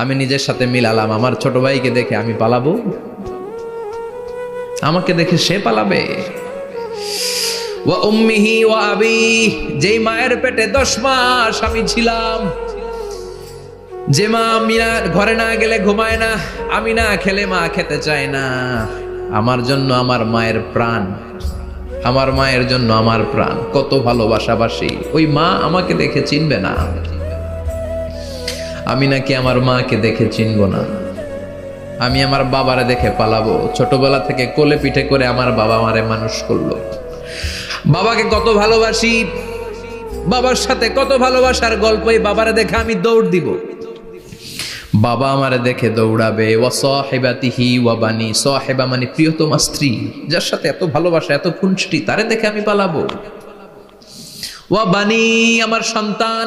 আমি নিজের সাথে মিলালাম, আমার ছোট ভাইকে দেখে আমি পালাবো। আমাকে দেখে সে পালাবে। ওয়া উম্মিহি ওয়া আবি, যেই মায়ের পেটে দশ মাস আমি ছিলাম। যে মা আমি ঘরে না গেলে ঘুমায় না, আমি না খেলে মা খেতে চায় না। আমার জন্য আমার মায়ের প্রাণ, আমার মায়ের জন্য আমার প্রাণ। কত ভালোবাসাবাসি। ওই মা আমাকে দেখে চিনবে না। আমি নাকি আমার মাকে দেখে চিনব না। আমি আমার বাবারে দেখে পালাবো। ছোটবেলা থেকে কোলে পিঠে করে আমার বাবা আমারে মানুষ করল। বাবাকে কত ভালোবাসি। বাবার সাথে কত ভালোবাসার গল্পই বাবারে দেখে আমি দৌড় দিব। বাবা আমারে দেখে দৌড়াবে। ওয়া সাহেবাতিহি ওয়া বানি সাহেবা মানে প্রিয়তমা স্ত্রী, যার সাথে এত ভালোবাসা, এত খুনষ্টি তারে দেখে আমি পালাবো। ওয়া বানি আমার সন্তান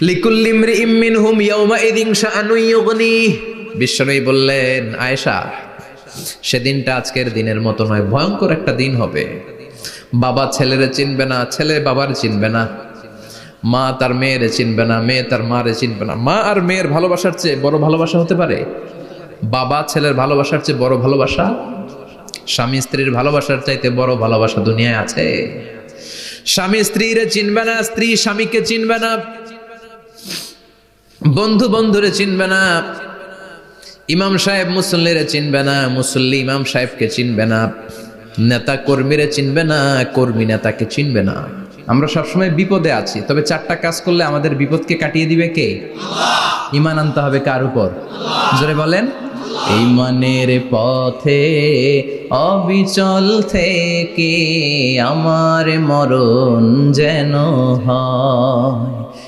লিকুল ইমরিইম মিনহুম ইয়াউমাইযিন শাআনুন ইউগনিহ বিশ্বনবী বললেন, আয়েশা, সেদিনটা আজকের দিনের মতো নয়, ভয়ঙ্কর একটা দিন হবে। বাবা ছেলেরে চিনবে না, ছেলে বাবার চিনবে না। মা তার মেয়েরে চিনবে না, মেয়ে তার মারে চিনবে না। মা আর মেয়ের ভালোবাসার চেয়ে বড় ভালোবাসা হতে পারে? বাবা ছেলের ভালোবাসার চেয়ে বড় ভালোবাসা? স্বামী স্ত্রীর ভালোবাসার চাইতে বড় ভালোবাসা দুনিয়ায় আছে? স্বামী স্ত্রীরে চিনবে না, স্ত্রী স্বামীকে চিনবে না। বন্ধু বন্ধুরে চিনবে না। ইমাম সাহেব মুসল্লিরে চিনবে না, মুসল্লি ইমাম সাহেবকে চিনবে না। নেতা কর্মীরে চিনবে না, কর্মী নেতাকে চিনবে না। আমরা সবসময় বিপদে আছি, তবে চারটা কাজ করলে আমাদের বিপদকে কাটিয়ে দিবে কে? ইমান আনতে হবে কার উপর? জোরে বলেন। ইমানের পথে, অবিচল থেকে আমার মরণ যেন হয়।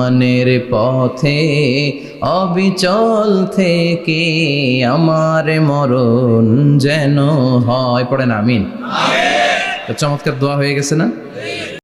ইমানের পথে অবিচল থেকে আমার মরণ যেন হয়। পড়েন আমিন। চমৎকার দোয়া হয়ে গেছে না?